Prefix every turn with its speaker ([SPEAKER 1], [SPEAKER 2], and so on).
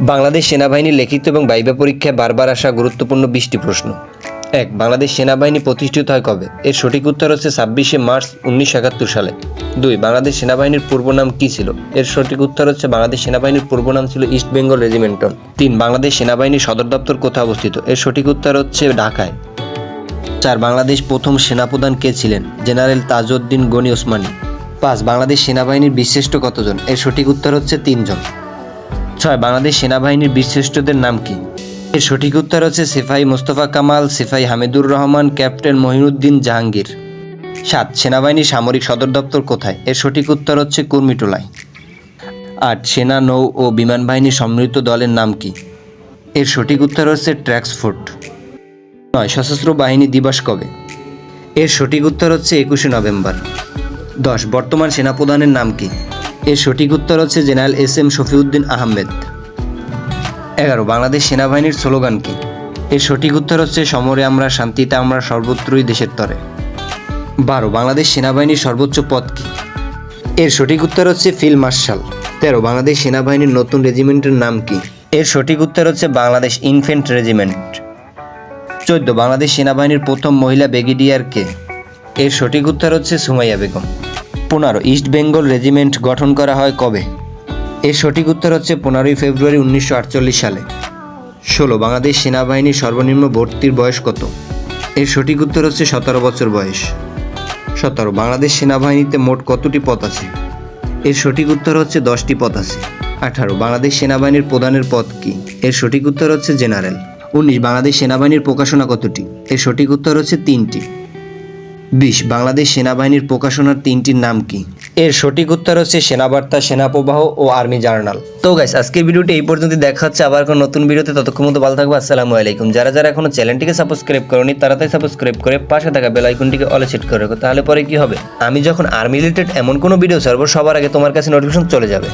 [SPEAKER 1] বাংলাদেশ সেনাবাহিনীর লিখিত এবং বাইবা পরীক্ষায় বারবার আসা গুরুত্বপূর্ণ বিশটি প্রশ্ন। এক, বাংলাদেশ সেনাবাহিনী প্রতিষ্ঠিত হয় কবে? এর সঠিক উত্তর হচ্ছে ছাব্বিশে মার্চ উনিশশো একাত্তর সালে। দুই, বাংলাদেশ সেনাবাহিনীর পূর্ব নাম কী ছিল? এর সঠিক উত্তর হচ্ছে বাংলাদেশ সেনাবাহিনীর পূর্ব নাম ছিল ইস্ট বেঙ্গল রেজিমেন্টন। তিন, বাংলাদেশ সেনাবাহিনীর সদর দপ্তর কোথায় অবস্থিত? এর সঠিক উত্তর হচ্ছে ঢাকায়। চার, বাংলাদেশ প্রথম সেনাপ্রধান কে ছিলেন? জেনারেল তাজউদ্দিন গনি ওসমানী। পাঁচ, বাংলাদেশ সেনাবাহিনীর বীরশ্রেষ্ঠ কতজন? এর সঠিক উত্তর হচ্ছে তিনজন। ছয়, বাংলাদেশ সেনাবাহিনীর বীরশ্রেষ্ঠদের নাম কি? এর সঠিক উত্তর হচ্ছে সিপাহী মোস্তফা কামাল সিপাহী হামিদুর রহমান, ক্যাপ্টেন মহিনুদ্দিন জাহাঙ্গীর। সাত সেনাবাহিনীর সামরিক সদর দপ্তর কোথায়? এর সঠিক উত্তর হচ্ছে কুর্মিটোলায়। আট, সেনা, নৌ ও বিমান বাহিনীর সম্মিলিত দলের নাম কি? এর সঠিক উত্তর হচ্ছে ট্র্যাক্সফোর্ট। নয়, সশস্ত্র বাহিনী দিবস কবে? এর সঠিক উত্তর হচ্ছে একুশে নভেম্বর। দশ, বর্তমান সেনাপ্রধানের নাম কি? এর সঠিক উত্তর হচ্ছে general S M Shafiuddin Ahmed. এগারো, বাংলাদেশ সেনাবাহিনীর স্লোগান কি? এর সঠিক উত্তর হচ্ছে, সমরে আমরা, শান্তিতে আমরা সর্বত্রই দেশের তরে। বারো, বাংলাদেশ সেনাবাহিনীর সর্বোচ্চ পদ কি? এর সঠিক উত্তর হচ্ছে ফিল্ড মার্শাল। তেরো, বাংলাদেশ সেনাবাহিনীর নতুন রেজিমেন্টের নাম কি? এর সঠিক উত্তর হচ্ছে, বাংলাদেশ ইনফেন্ট রেজিমেন্ট। চোদ্দ, বাংলাদেশ সেনাবাহিনীর প্রথম মহিলা ব্রিগেডিয়ার কে? এর সঠিক উত্তর হচ্ছে সুমাইয়া বেগম। পনেরো, ইস্ট বেঙ্গল রেজিমেন্ট গঠন করা হয় কবে? এর সঠিক উত্তর হচ্ছে পনেরোই ফেব্রুয়ারি উনিশশো আটচল্লিশ সালে। ষোলো, বাংলাদেশ সেনাবাহিনীর সর্বনিম্ন ভর্তির বয়স কত? এর সঠিক উত্তর হচ্ছে সতেরো বছর বয়স। সতেরো, বাংলাদেশ সেনাবাহিনীতে মোট কতটি পদ আছে? এর সঠিক উত্তর হচ্ছে দশটি পদ আছে। আঠারো, বাংলাদেশ সেনাবাহিনীর প্রধানের পদ কি? এর সঠিক উত্তর হচ্ছে জেনারেল। উনিশ, বাংলাদেশ সেনাবাহিনীর প্রকাশনা কতটি? এর সঠিক উত্তর হচ্ছে তিনটি। বিশ বাংলাদেশ সেনাবাহিনীর প্রকাশনার তিনটির নাম কি? এর সঠিক উত্তর হচ্ছে সেনাবার্তা সেনাপ্রবাহ ও আর্মি জার্নাল। তো গাইস আজকের ভিডিওটি এই পর্যন্ত দেখা হচ্ছে আবার কোনো নতুন ভিডিওতে। ততক্ষণ মতো ভালো থাকবে। আসসালামু আলাইকুম। যারা যারা এখনও চ্যানেলটিকে সাবস্ক্রাইব করনি তাড়াতাড়ি সাবস্ক্রাইব করে পাশে থাকা বেল আইকনটিকে অলে সেট করে রাখো। তাহলে পরে কি হবে? আমি যখন আর্মি রিলেটেড এমন কোনো ভিডিও ছাড়বো সবার আগে তোমার কাছে নোটিফিকেশন চলে যাবে।